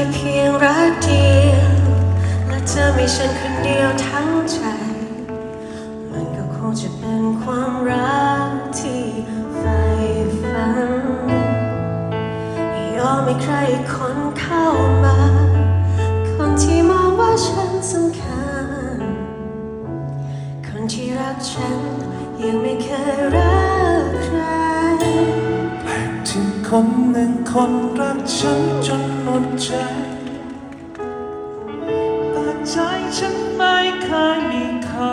ค่เพียงรักเดียวและเธอมีฉันคนเดียวทั้งใจ มันก็คงจะเป็นความรักที่ใฝ่ฝันยอมให้ใครคนเข้ามา คนที่มองว่าฉันสำคัญ คนที่รักฉันยังไม่เคยรักใครแปลกที่คนหนึ่ง คนรักฉันจนหมดใจ แต่ใจฉันไม่เคยมีเขา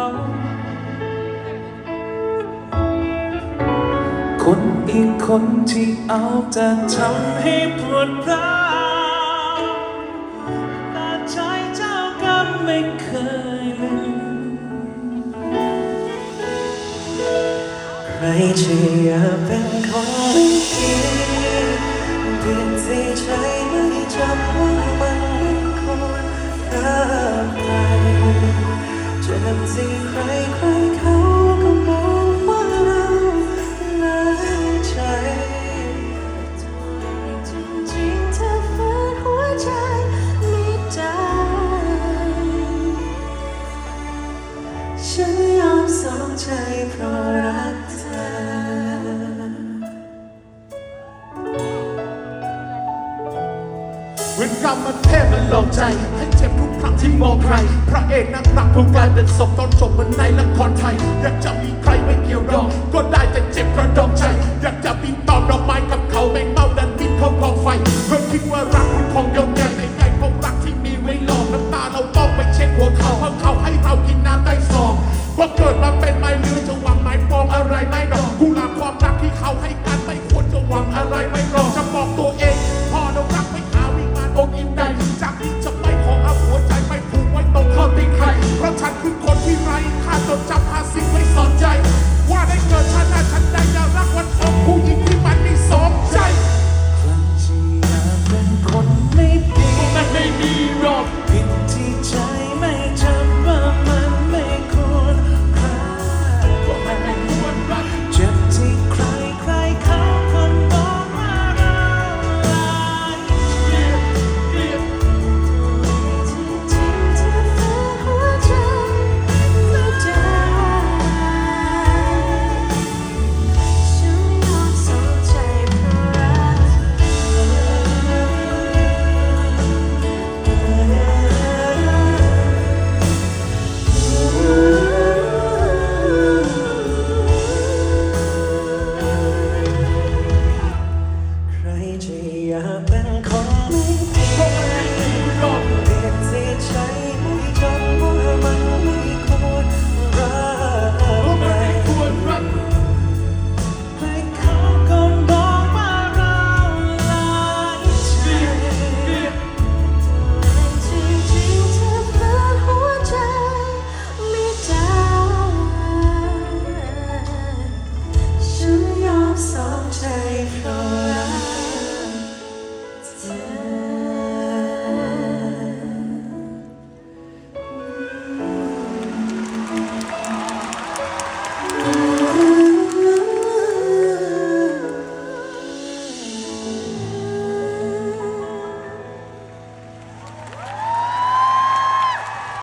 คนอีกคนที่เอาแต่ทำให้ปวดร้าวแต่ใจเจ้าก็ไม่เคยลืมใครจะอยากเป็นคนไม่ ดีเปลี่ยน กรรมมันเทพมันหลอกใจ ให้เจ็บทุกครั้งที่มองใคร พระเอกนักรักผู้กลายเป็นศพตอนจบเหมือนในละครไทยอยากจะมีใครไม่เกี่ยว ook in เป็นคนไม่